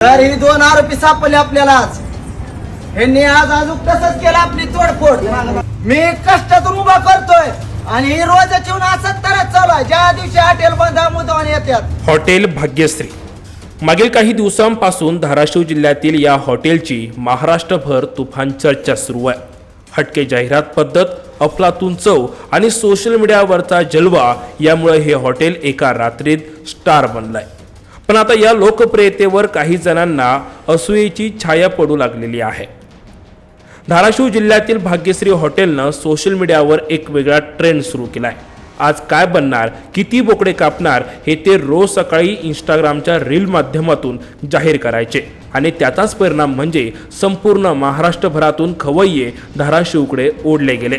तर ही दोन आरोपी सापडले आपल्याला आज ह्यांनी आज अजून तसंच केलं आपली तोडफोड. मी कष्टातून उभा करतोय आणि ही रोज येऊन असत तरच चालू आहे. ज्या दिवशी हॉटेल बंद मुदवान येतात. हॉटेल भाग्यश्री. मागील काही दिवसांपासून धाराशिव जिल्ह्यातील या हॉटेलची महाराष्ट्रभर तुफान चर्चा सुरू आहे. हटके जाहिरात पद्धत अफलातून चव आणि सोशल मीडियावरचा जलवा यामुळे हे हॉटेल एका रात्रीत स्टार बनलंय. पण आता या लोकप्रियतेवर काही जणांना असूयेची छाया पडू लागलेली आहे. धाराशिव जिल्ह्यातील भाग्यश्री हॉटेलनं सोशल मीडियावर एक वेगळा ट्रेंड सुरू केला आहे आज काय बनणार किती बोकडे कापणार हे ते रोज सकाळी इंस्टाग्रामच्या रील माध्यमातून जाहीर करायचे. आणि त्याचाच परिणाम म्हणजे संपूर्ण महाराष्ट्रभरातून खवय्ये धाराशिवकडे ओढले गेले.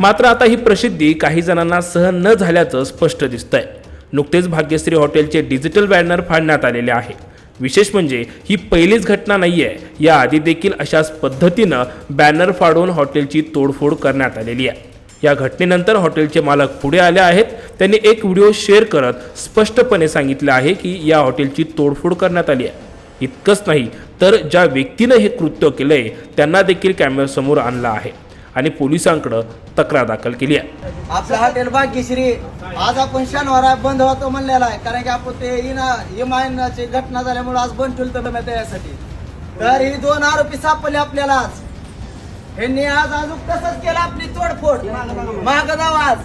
मात्र आता ही प्रसिद्धी काही जणांना सहन न झाल्याचं स्पष्ट दिसतंय. नुकतेच भाग्यश्री हॉटेलचे डिजिटल बॅनर फाडण्यात आलेले आहे. विशेष म्हणजे ही पहिलीच घटना नाही आहे या आधी देखील अशाच पद्धतीनं बॅनर फाडून हॉटेलची तोडफोड करण्यात आलेली आहे. या घटनेनंतर हॉटेलचे मालक पुढे आले आहेत. त्यांनी एक व्हिडिओ शेअर करत स्पष्टपणे सांगितले आहे की या हॉटेलची तोडफोड करण्यात आली आहे. इतकंच नाही तर ज्या व्यक्तीनं हे कृत्य केलंय त्यांना देखील कॅमेऱ्यासमोर आणलं आहे. आणि पोलिसांकडे तक्रार दाखल केली आहे. आपलं हॉटेल भाग्यश्री आज आपण शनिवार बंद होतो म्हणलेला आहे कारण की आपण ते इना इमानाची घटना झाल्यामुळे आज बंद ठेवलं मी त्यासाठी तर ही दोन आरोपी सापडले आपल्याला आज. ह्यांनी आज अजून तसंच केलं आपली तोडफोड. माग जाऊ आज.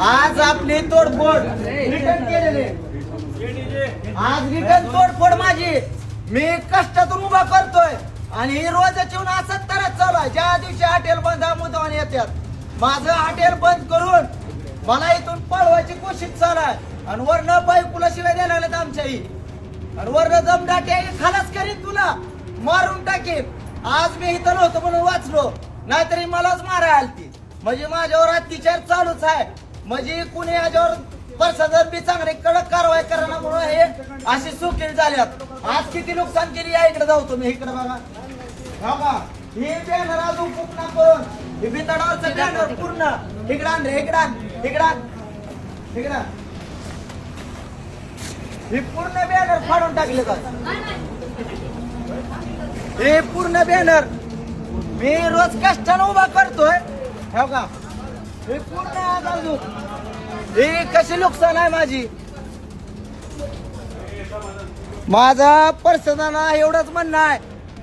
आज आपली तोडफोड. रिटर्न केलेली. आज रिटर्न तोडफोड माझी. मी कष्टातून उभा करतोय. आणि ही रोज येऊन असंच तरच चालू आहे. ज्या दिवशी हॉटेल बंद मुदवान येतात. माझं हॉटेल बंद करून मला इथून पळवायची कोशिश चालू आहे. आणि वरनं बायकुला शिवाय द्यायला लागलेत आमच्याही. आणि वरनं दमदाटे खालाच करीन तुला. मारून टाकीन. आज मी इथं नव्हतो म्हणून वाचलो. नाहीतरी मलाच मारायला आलती. म्हणजे माझ्यावर अत्याचार चालूच आहे. म्हणजे कुणी याच्यावर प्रशासन बी चांगले कडक कारवाई करण्यामुळे हे अशी सुकील झाल्यात. आज किती नुकसान केली या इकडे जाऊ तुम्ही इकडे बघा. हा का हे बॅनर अजून पूर्ण करून हे बिताडावरचं बॅनर पूर्ण. इकडं आण रे इकडं आण इकडं आण इकडं आण. हे पूर्ण बॅनर फाडून टाकले का हे पूर्ण बॅनर मी रोज कष्टानं उभा करतोय. हो का हे पूर्ण आज अजून हे कशी नुकसान आहे माझी? माझा पर्सनाला एवढंच म्हणणं आहे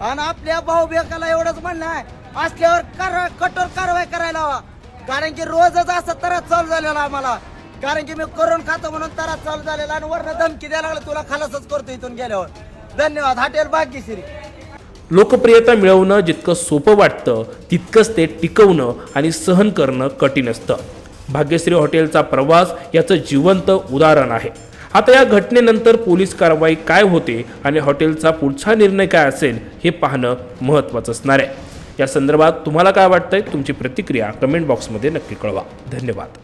आणि आपल्या भाऊ बेकाला एवढंच म्हणणं आहे. असल्यावर कार कठोर कारवाई करायला हवा. कारण की रोजच असं तरच चालू झालेला आम्हाला मला. कारण की मी करून खातो म्हणून तरच चालू झालेला आणि वरनं धमकी द्यायला लागला तुला खालासच करतो इथून गेल्यावर. धन्यवाद. हॉटेल भाग्यश्री लोकप्रियता मिळवणं जितकं सोपं वाटतं तितकंच ते टिकवणं आणि सहन करणं कठीण असतं. भाग्यश्री हॉटेलचा प्रवास याचं जिवंत उदाहरण आहे. आता या घटनेनंतर पोलीस कारवाई काय होते आणि हॉटेलचा पुढचा निर्णय काय असेल हे पाहणं महत्त्वाचं असणार आहे. या संदर्भात तुम्हाला काय वाटतंय? तुमची प्रतिक्रिया कमेंट बॉक्समध्ये नक्की कळवा. धन्यवाद.